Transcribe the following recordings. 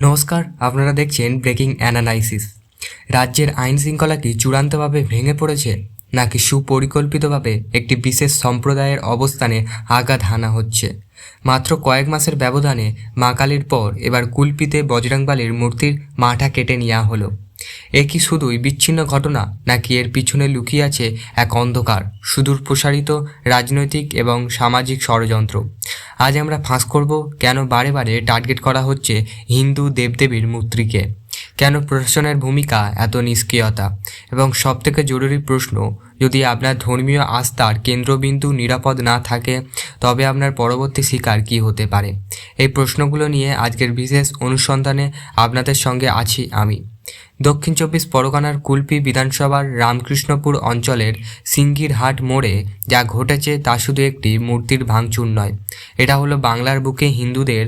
নমস্কার আপনারা দেখছেন ব্রেকিং অ্যানালাইসিস। রাজ্যের আইন শৃঙ্খলা কি চূড়ান্তভাবে ভেঙে পড়েছে নাকি সুপরিকল্পিতভাবে একটি বিশেষ সম্প্রদায়ের অবস্থানে আঘাত হানা হচ্ছে? মাত্র কয়েক মাসের ব্যবধানে মা কালীর পর এবার কুলপিতে বজরংবালির মূর্তির মাথা কেটে নেওয়া হলো। এ কি শুধুই বিচ্ছিন্ন ঘটনা, নাকি এর পিছনে লুকিয়ে আছে এক অন্ধকার, সুদূর প্রসারিত রাজনৈতিক এবং সামাজিক ষড়যন্ত্র? আজ আমরা ফাঁস করব কেন বারে বারে টার্গেট করা হচ্ছে হিন্দু দেবদেবীর মূর্তিকে? কেন প্রশাসনের ভূমিকা এত নিষ্ক্রিয়তা? এবং সবথেকে জরুরি প্রশ্ন, যদি আপনার ধর্মীয় আস্থার কেন্দ্রবিন্দু নিরাপদ না থাকে, তবে আপনার পরবর্তী শিকার কী হতে পারে? এই প্রশ্নগুলো নিয়ে আজকের বিশেষ অনুসন্ধানে আপনাদের সঙ্গে আছি আমি। দক্ষিণ চব্বিশ পরগনার কুলপি বিধানসভার রামকৃষ্ণপুর অঞ্চলের সিঙ্গিরহাট মোড়ে যা ঘটেছে তা শুধু একটি মূর্তির ভাঙচুর নয়। এটা হলো বাংলার বুকে হিন্দুদের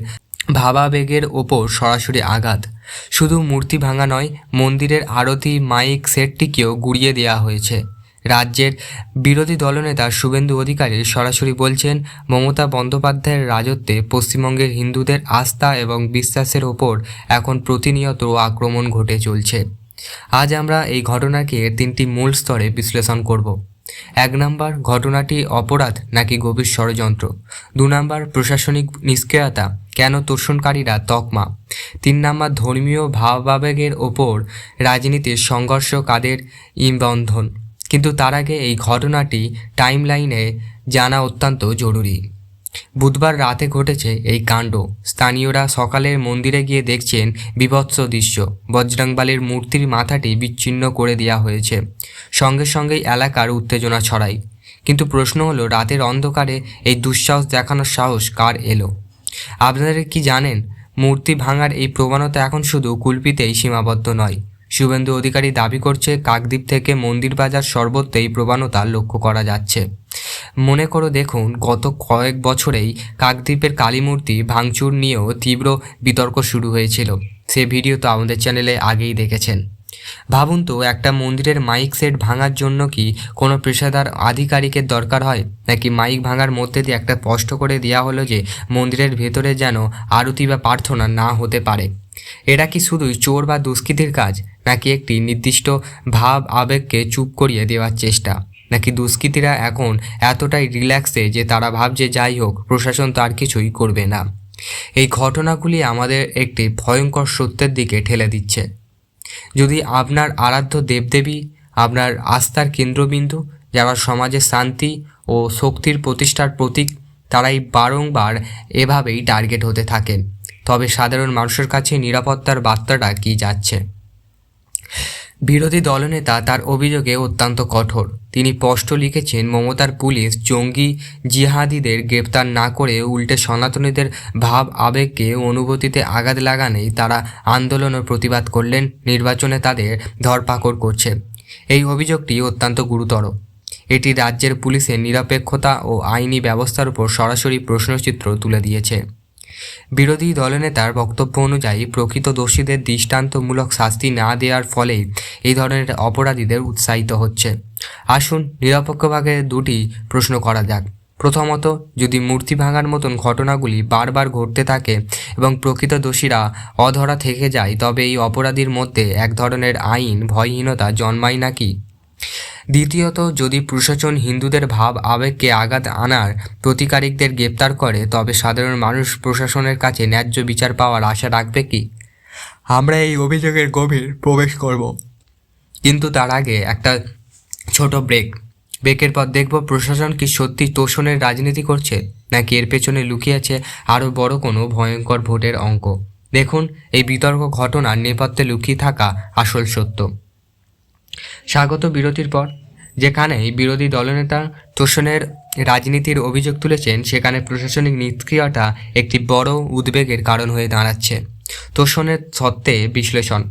ভাবাবেগের ওপর সরাসরি আঘাত। শুধু মূর্তি ভাঙা নয়, মন্দিরের আরতি, মাইক, সেটটিকেও গুড়িয়ে দেওয়া হয়েছে। রাজ্যের বিরোধী দলনেতা শুভেন্দু অধিকারী সরাসরি বলছেন, মমতা বন্দ্যোপাধ্যায়ের রাজত্বে পশ্চিমবঙ্গের হিন্দুদের আস্থা এবং বিশ্বাসের ওপর এখন প্রতিনিয়ত আক্রমণ ঘটে চলছে। আজ আমরা এই ঘটনাকে তিনটি মূল স্তরে বিশ্লেষণ করব। এক নাম্বার, ঘটনাটি অপরাধ নাকি গভীর ষড়যন্ত্র? দু নাম্বার, প্রশাসনিক নিষ্ক্রিয়তা, কেন তোষণকারীরা তকমা? তিন নাম্বার, ধর্মীয় ভাবাবেগের ওপর রাজনীতির সংঘর্ষ কাদের ইবন্ধন? কিন্তু তার আগে এই ঘটনাটি টাইমলাইনে জানা অত্যন্ত জরুরি। বুধবার রাতে ঘটেছে এই কাণ্ড। স্থানীয়রা সকালের মন্দিরে গিয়ে দেখছেন বিভৎস দৃশ্য। বজরংবালির মূর্তির মাথাটি বিচ্ছিন্ন করে দেওয়া হয়েছে। সঙ্গে সঙ্গেই এলাকার উত্তেজনা ছড়ায়। কিন্তু প্রশ্ন হলো, রাতের অন্ধকারে এই দুঃসাহস দেখানোর সাহস কার এলো? আপনারা কি জানেন, মূর্তি ভাঙার এই প্রবণতা এখন শুধু কুলপিতেই সীমাবদ্ধ নয়। শুভেন্দু অধিকারী দাবি করছে, কাকদ্বীপ থেকে মন্দির বাজার সর্বত্র এই প্রবণতা লক্ষ্য করা যাচ্ছে। মনে করো দেখুন, গত কয়েক বছরেই কাকদ্বীপের কালীমূর্তি ভাঙচুর নিয়েও তীব্র বিতর্ক শুরু হয়েছিল। সে ভিডিও তো আমাদের চ্যানেলে আগেই দেখেছেন। ভাবুন তো, একটা মন্দিরের মাইক সেট ভাঙার জন্য কি কোনো পেশাদার আধিকারিকের দরকার হয়? নাকি মাইক ভাঙার মধ্যে দিয়ে একটা স্পষ্ট করে দেওয়া হলো যে মন্দিরের ভেতরে যেন আরতি বা প্রার্থনা না হতে পারে? এটা কি শুধুই চোর বা দুষ্কৃতির কাজ? নাকি একটি নির্দিষ্ট ভাব আবেগকে চুপ করিয়ে দেওয়ার চেষ্টা? নাকি দুষ্কৃতীরা এখন এতটাই রিল্যাক্সে যে তারা ভাবছে, যাই হোক, প্রশাসন তার কিছুই করবে না এই ঘটনাগুলি আমাদের একটি ভয়ঙ্কর সত্যের দিকে ঠেলে দিচ্ছে। যদি আপনার আরাধ্য দেবদেবী, আপনার আস্থার কেন্দ্রবিন্দু, যারা সমাজে শান্তি ও শক্তির প্রতিষ্ঠার প্রতীক, তারাই বারংবার এভাবেই টার্গেট হতে থাকেন। তবে সাধারণ মানুষের কাছে নিরাপত্তার বার্তাটা কি যাচ্ছে? বিরোধী দলনেতা তার অভিযোগে অত্যন্ত কঠোর। তিনি স্পষ্ট লিখেছেন, মমতার পুলিশ জঙ্গি জিহাদিদের গ্রেপ্তার না করে উল্টে সনাতনীদের ভাব আবেগকে অনুভূতিতে আঘাত লাগানেই তারা আন্দোলন ও প্রতিবাদ করলেন, নির্বাচনে তাদের ধরপাকড় করছে। এই অভিযোগটি অত্যন্ত গুরুতর। এটি রাজ্যের পুলিশের নিরপেক্ষতা ও আইনি ব্যবস্থার উপর সরাসরি প্রশ্নচিত্র তুলে দিয়েছে। বিরোধী দলনেতার বক্তব্য অনুযায়ী প্রকৃত দোষীদের দৃষ্টান্তমূলক শাস্তি না দেওয়ার ফলেই এই ধরনের অপরাধীদের উৎসাহিত হচ্ছে। আসুন নিরপেক্ষভাবে দুটি প্রশ্ন করা যাক। প্রথমত, যদি মূর্তি ভাঙার মতন ঘটনাগুলি বারবার ঘটতে থাকে এবং প্রকৃত দোষীরা অধরা থেকে যায়, তবে এই অপরাধীর মধ্যে এক ধরনের আইন, ভয়হীনতা জন্মায় নাকি? দ্বিতীয়ত, যদি প্রশাসন হিন্দুদের ভাব, আবেগকে আঘাত আনার প্রতিকারিকদের গ্রেপ্তার করে, তবে সাধারণ মানুষ প্রশাসনের কাছে ন্যায্য বিচার পাওয়ার আশা রাখবে কি? আমরা এই অভিযোগের গভীর প্রবেশ করব। কিন্তু তার আগে একটা ছোট ব্রেক ব্রেকের পর দেখব প্রশাসন কি সত্যি তোষণের রাজনীতি করছে, নাকি এর পেছনে লুকিয়ে আছে আরও বড় কোনো ভয়ঙ্কর ভোটের অঙ্ক। দেখুন, এই বিতর্ক ঘটনার নেপথ্যে লুকিয়ে থাকা আসল সত্য। স্বাগত বিরতির পর যেখানে বিরোধী দলনেতা তোষণের রাজনীতির অভিযোগ তুলেছেন, সেখানে প্রশাসনিক নিষ্ক্রিয়তা একটি বড় উদ্বেগের কারণ হয়ে দাঁড়াচ্ছে তোষণের সত্ত্বে বিশ্লেষণ।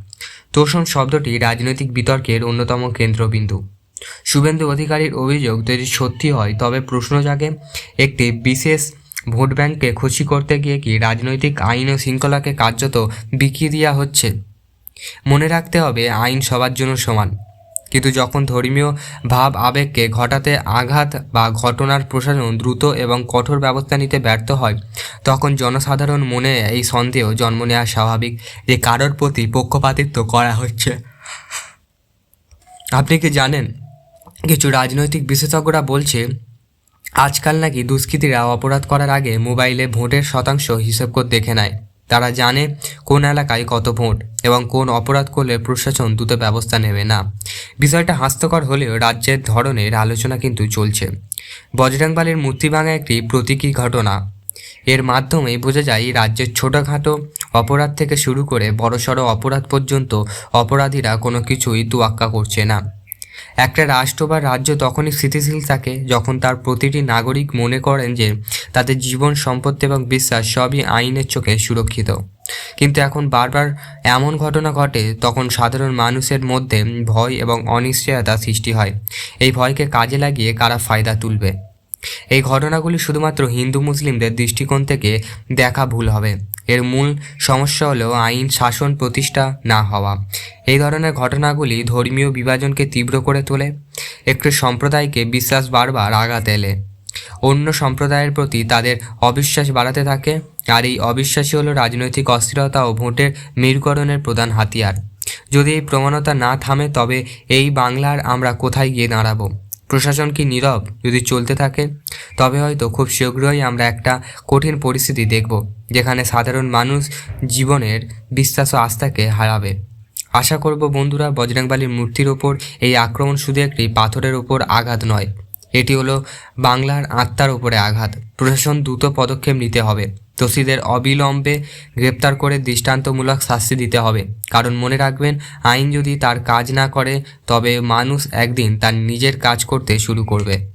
তোষণ শব্দটি রাজনৈতিক বিতর্কের অন্যতম কেন্দ্রবিন্দু। শুভেন্দু অধিকারীর অভিযোগ, যদি সত্যি হয়, তবে প্রশ্ন জাগে একটি বিশেষ ভোট ব্যাংককে খুশি করতে গিয়ে কি রাজনৈতিক আইন ও শৃঙ্খলাকে কার্যত বিকিয়ে দেওয়া হচ্ছে? মনে রাখতে হবে, আইন সবার জন্য সমান। কিন্তু যখন ধর্মীয় ভাব আবেগকে ঘটাতে আঘাত বা ঘটনার প্রশাসন দ্রুত এবং কঠোর ব্যবস্থা নিতে ব্যর্থ হয়, তখন জনসাধারণ মনে এই সন্দেহ জন্ম নেওয়া স্বাভাবিক যে কারোর প্রতি পক্ষপাতিত্ব করা হচ্ছে। আপনি কি জানেন, কিছু রাজনৈতিক বিশেষজ্ঞরা বলছে, আজকাল নাকি দুষ্কৃতীরা অপরাধ করার আগে মোবাইলে ভোটের শতাংশ হিসেব করে দেখে নেয়। তারা জানে কোন এলাকায় কত ভোট এবং কোন অপরাধ করলে প্রশাসন দ্রুত ব্যবস্থা নেবে না। বিষয়টা হাস্যকর হলেও রাজ্যের ধরনের আলোচনা কিন্তু চলছে। বজরংবালির মূর্তি ভাঙা একটি প্রতীকী ঘটনা। এর মাধ্যমে বোঝা যায়, রাজ্যের ছোটোখাটো অপরাধ থেকে শুরু করে বড়সড় অপরাধ পর্যন্ত অপরাধীরা কোনো কিছুই তোয়াক্কা করছে না। একটা রাষ্ট্র বা রাজ্য তখনই স্থিতিশীল থাকে যখন তার প্রতিটি নাগরিক মনে করেন যে তাদের জীবন, সম্পত্তি এবং বিশ্বাস সবই আইনের চোখে সুরক্ষিত। কিন্তু এখন বারবার এমন ঘটনা ঘটে, তখন সাধারণ মানুষের মধ্যে ভয় এবং অনিশ্চয়তা সৃষ্টি হয়। এই ভয়কে কাজে লাগিয়ে কারা ফায়দা তুলবে? এই ঘটনাগুলি শুধুমাত্র হিন্দু, মুসলিমদের দৃষ্টিকোণ থেকে দেখা ভুল হবে। এর মূল সমস্যা হলো আইন, শাসন, প্রতিষ্ঠা না হওয়া। এই ধরনের ঘটনাগুলি ধর্মীয় বিভাজনকে তীব্র করে তোলে, একটি সম্প্রদায়কে বিশ্বাস বারবার আঘাত এলে। অন্য সম্প্রদায়ের প্রতি তাদের অবিশ্বাস বাড়াতে থাকে, আর এই অবিশ্বাসই হলো রাজনৈতিক অস্থিরতা ও ভোটের মেরুকরণের প্রধান হাতিয়ার। যদি এই প্রমাণতা না থামে, তবে এই বাংলার আমরা কোথায় গিয়ে দাঁড়াবো? প্রশাসন কি নীরব যদি চলতে থাকে? তবে হয়তো খুব শীঘ্রই আমরা একটা কঠিন পরিস্থিতি দেখব, যেখানে সাধারণ মানুষ জীবনের বিশ্বাস ও আস্থাকে হারাবে। আশা করব বন্ধুরা, বজরংবালির মূর্তির ওপর এই আক্রমণ শুধু একটি পাথরের ওপর আঘাত নয়, এটি হলো বাংলার আত্মার ওপরে আঘাত। প্রশাসন দ্রুত পদক্ষেপ নিতে হবে। দোষীদের অবিলম্বে গ্রেপ্তার করে দৃষ্টান্তমূলক শাস্তি দিতে হবে। কারণ মনে রাখবেন, আইন যদি তার কাজ না করে, তবে মানুষ একদিন তার নিজের কাজ করতে শুরু করবে।